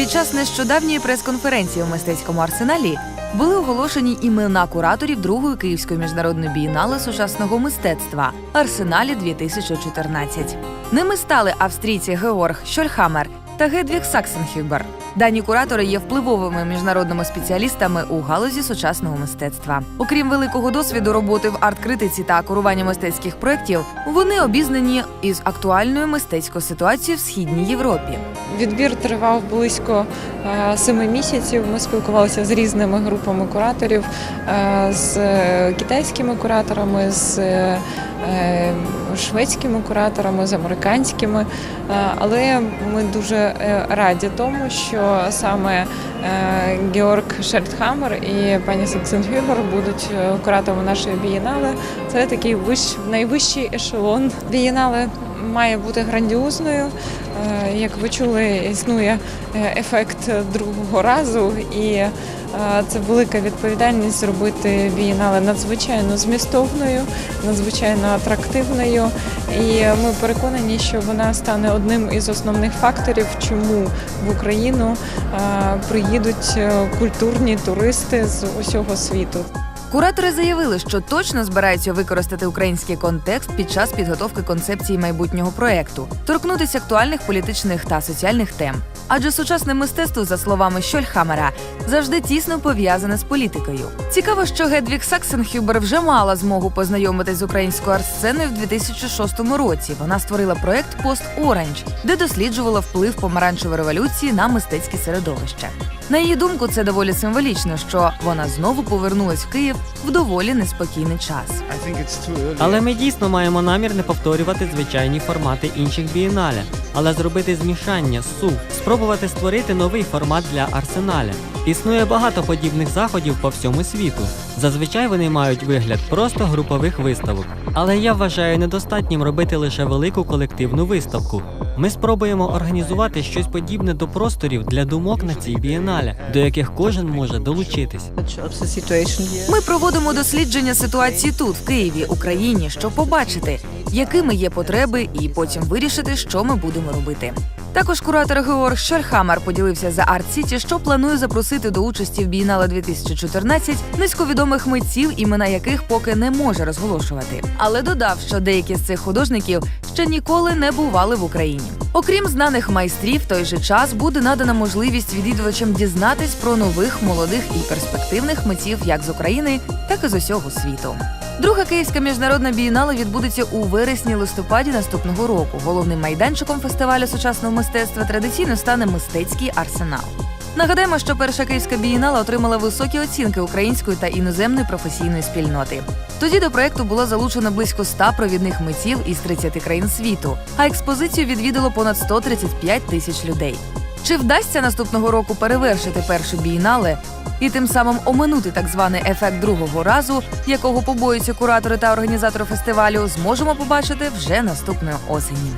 Під час нещодавньої прес-конференції у мистецькому арсеналі були оголошені імена кураторів другої київської міжнародної бієнали сучасного мистецтва Арсеналі 2014. Ними стали австрійці Георг Шольхамер та Гедвіг Саксенхюбер. Дані куратори є впливовими міжнародними спеціалістами у галузі сучасного мистецтва. Окрім великого досвіду роботи в арт-критиці та курування мистецьких проєктів, вони обізнані із актуальною мистецькою ситуацією в східній Європі. Відбір тривав близько е, семи місяців. Ми спілкувалися з різними групами кураторів, е, з е, китайськими кураторами, з шведськими кураторами, з американськими. Е, Але ми дуже е, раді тому, що саме е, Георг Шертхамер і пані Саксенхюбер будуть е, кураторами нашої бієнали. Це такий вищ, найвищий ешелон. Бієнале має бути грандіозною. Е, Як ви чули, існує е, ефект другого разу, і е, це велика відповідальність зробити бієнале надзвичайно змістовною, надзвичайно атрактивною. І ми переконані, що вона стане одним із основних факторів, чому в Україну приїдуть культурні туристи з усього світу. Куратори заявили, що точно збираються використати український контекст під час підготовки концепції майбутнього проекту, торкнутися актуальних політичних та соціальних тем. Адже сучасне мистецтво, за словами Щольхамера, завжди тісно пов'язане з політикою. Цікаво, що Гедвік Саксенхюбер вже мала змогу познайомитись з українською арт-сценою в 2006 році. Вона створила проект Пост Оранж, де досліджувала вплив помаранчевої революції на мистецьке середовище. На її думку, це доволі символічно, що вона знову повернулась в Київ в доволі неспокійний час. Але ми дійсно маємо намір не повторювати звичайні формати інших бієнале, але зробити змішання, сув, спробувати створити новий формат для арсеналя. Існує багато подібних заходів по всьому світу. Зазвичай вони мають вигляд просто групових виставок. Але я вважаю недостатнім робити лише велику колективну виставку. Ми спробуємо організувати щось подібне до просторів для думок на цій бієнале, до яких кожен може долучитись. Ми проводимо дослідження ситуації тут, в Києві, Україні, щоб побачити, якими є потреби, і потім вирішити, що ми будемо робити. Також куратор Георг Щольхамер поділився за Арт Сіті, що планує запросити до участі в Бієнале 2014 низьковідомих митців, імена яких поки не може розголошувати. Але додав, що деякі з цих художників ще ніколи не бували в Україні. Окрім знаних майстрів, в той же час буде надана можливість відвідувачам дізнатись про нових молодих і перспективних митців як з України, так і з усього світу. Друга київська міжнародна бієнала відбудеться у вересні-листопаді наступного року. Головним майданчиком фестивалю сучасного мистецтва традиційно стане мистецький арсенал. Нагадаємо, що перша київська бієнала отримала високі оцінки української та іноземної професійної спільноти. Тоді до проекту було залучено близько 100 провідних митців із 30 країн світу, а експозицію відвідало понад 135 тисяч людей. Чи вдасться наступного року перевершити першу бієнале і тим самим оминути так званий ефект другого разу, якого побоюються куратори та організатори фестивалю, зможемо побачити вже наступної осені.